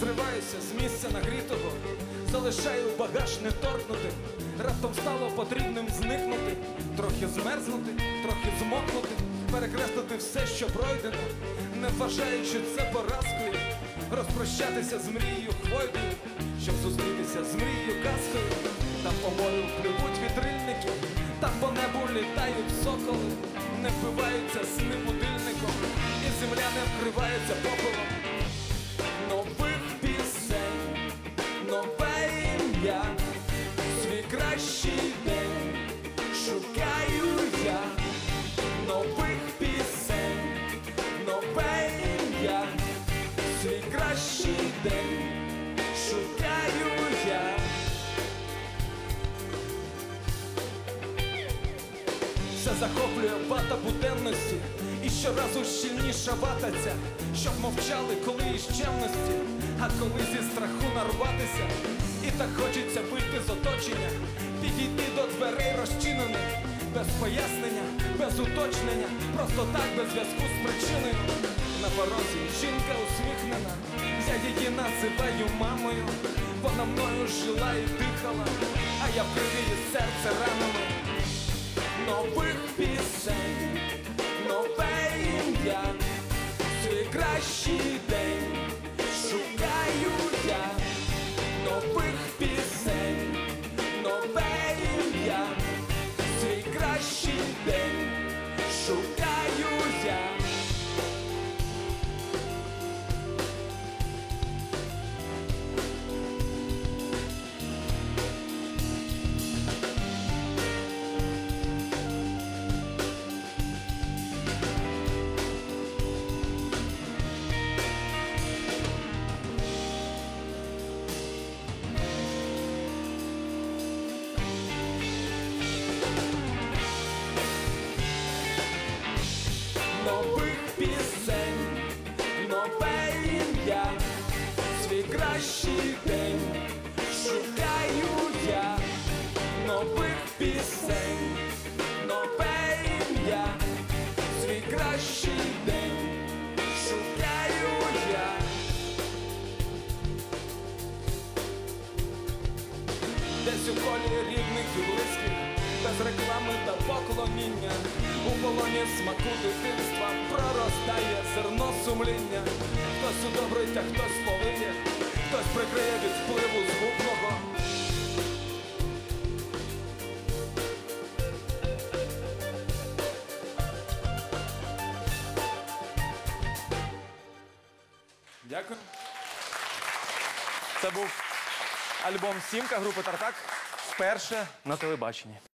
підводився з місця нагрітого, залишаю багаж неторкнутим. Раптом стало потрібним зникнути, трохи змерзнути, трохи змокнути, перекреслити все, що пройдено, не вважаючи це поразкою, розпрощатися з мрією хвойною, щоб зустрітися з мрією казкою. Там по морю пливуть вітрильники, там по небу літають соколи, не вбиваються сни ім'я, свій кращий день шукаю я. Нових пісень, нове ім'я, свій кращий день шукаю я. Все захоплює вата буденності. І щоразу щільніша вата ця Щоб мовчали, коли із чемності А коли зі страху нарватися так хочеться вийти з оточення. Підійти до дверей розчинених Без пояснення, без уточнення Просто так, без зв'язку з причиною. На порозі жінка усміхнена Я її називаю мамою. Вона мною жила і дихала А я вкрив її серце ранами. Нових пісень, нове ім'я, свій кращий день нових пісень, нове ім'я, свій кращий день шукаю я нових пісень, нове ім'я, свій кращий день шукаю я. Десь у колі рідних і близьких, без реклами та поклоніння, у полоні смаку дитинства проростає зерно сумління. Хтось удобрить, а хтось полиє, хтось прикриє від впливу згубного. Дякую. Це був альбом Сімка групи Тартак вперше на телебаченні.